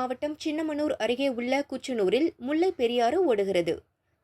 மாவட்டம் சின்னமனூர் அருகே உள்ள குச்சனூரில் முல்லை பெரியாறு ஓடுகிறது.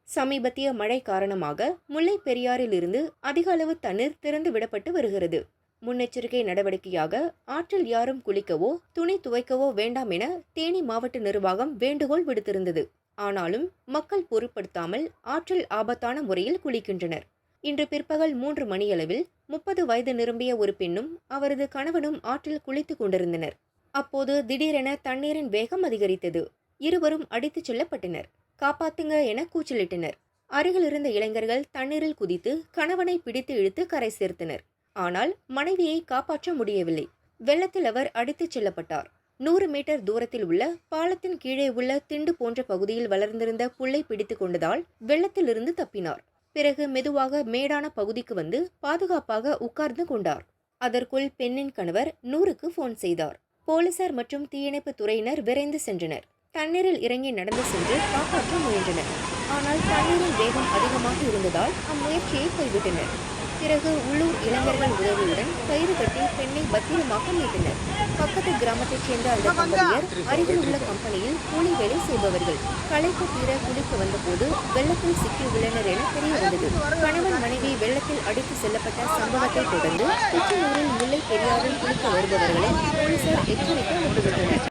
சமீபத்திய மழை காரணமாக முல்லை பெரியாறிலிருந்து அதிக அளவு தண்ணீர் திறந்து விடப்பட்டு வருகிறது. முன்னெச்சரிக்கை நடவடிக்கையாக ஆற்றில் யாரும் குளிக்கவோ துணி துவைக்கவோ வேண்டாம் என தேனி மாவட்ட நிர்வாகம் வேண்டுகோள் விடுத்திருந்தது. ஆனாலும் மக்கள் பொருட்படுத்தாமல் ஆற்றில் ஆபத்தான முறையில் குளிக்கின்றனர். இன்று பிற்பகல் மூன்று மணியளவில் முப்பது வயது நிரம்பிய ஒரு பெண்ணும் அவரது கணவனும் ஆற்றில் குளித்துக் கொண்டிருந்தனர். அப்போது திடீரென தண்ணீரின் வேகம் அதிகரித்தது. இருவரும் அடித்துச் செல்லப்பட்டனர். காப்பாத்துங்க என கூச்சலிட்டனர். அருகில் இருந்த இளைஞர்கள் தண்ணீரில் குதித்து கணவனை பிடித்து இழுத்து கரை சேர்த்தனர். ஆனால் மனைவியை காப்பாற்ற முடியவில்லை. வெள்ளத்தில் அவர் அடித்துச் செல்லப்பட்டார். நூறு மீட்டர் தூரத்தில் உள்ள பாலத்தின் கீழே உள்ள திண்டு போன்ற பகுதியில் வளர்ந்திருந்த புல்லை பிடித்துக் கொண்டதால் வெள்ளத்திலிருந்து தப்பினார். பிறகு மெதுவாக மேடான பகுதிக்கு வந்து பாதுகாப்பாக உட்கார்ந்து கொண்டார். அதற்குள் பெண்ணின் கணவர் நூறுக்கு போன் செய்தார். போலீசார் மற்றும் தீயணைப்பு துறையினர் விரைந்து சென்றனர். தண்ணீரில் இறங்கி நடந்து சென்று காப்பாற்ற முயன்றனர். ஆனால் தண்ணீரின் வேகம் அதிகமாக இருந்ததால் அம்முயற்சியை கைவிட்டனர். பிறகு உள்ளூர் இளைஞர்கள் உதவியுடன் கயிறு கட்டி பெண்ணை பத்திரமாக மீட்டனர். பக்கத்து கிராமத்தைச் சேர்ந்த அந்த கம்பெனியர் அருகில் உள்ள கம்பெனியில் கூலி வேலை செய்பவர்கள். களைப்பு தீர குளிக்க வந்தபோது வெள்ளத்தில் சிக்கி உள்ளனர் என தெரிய வந்தது. கணவன் மனைவி வெள்ளத்தில் அடித்து செல்லப்பட்ட சம்பவத்தை தொடர்ந்து குச்சனூரில் முல்லை பெரியாரில் குளிக்க வருபவர்களை போலீசார் எச்சரிக்கை விட்டுவிட்டனர்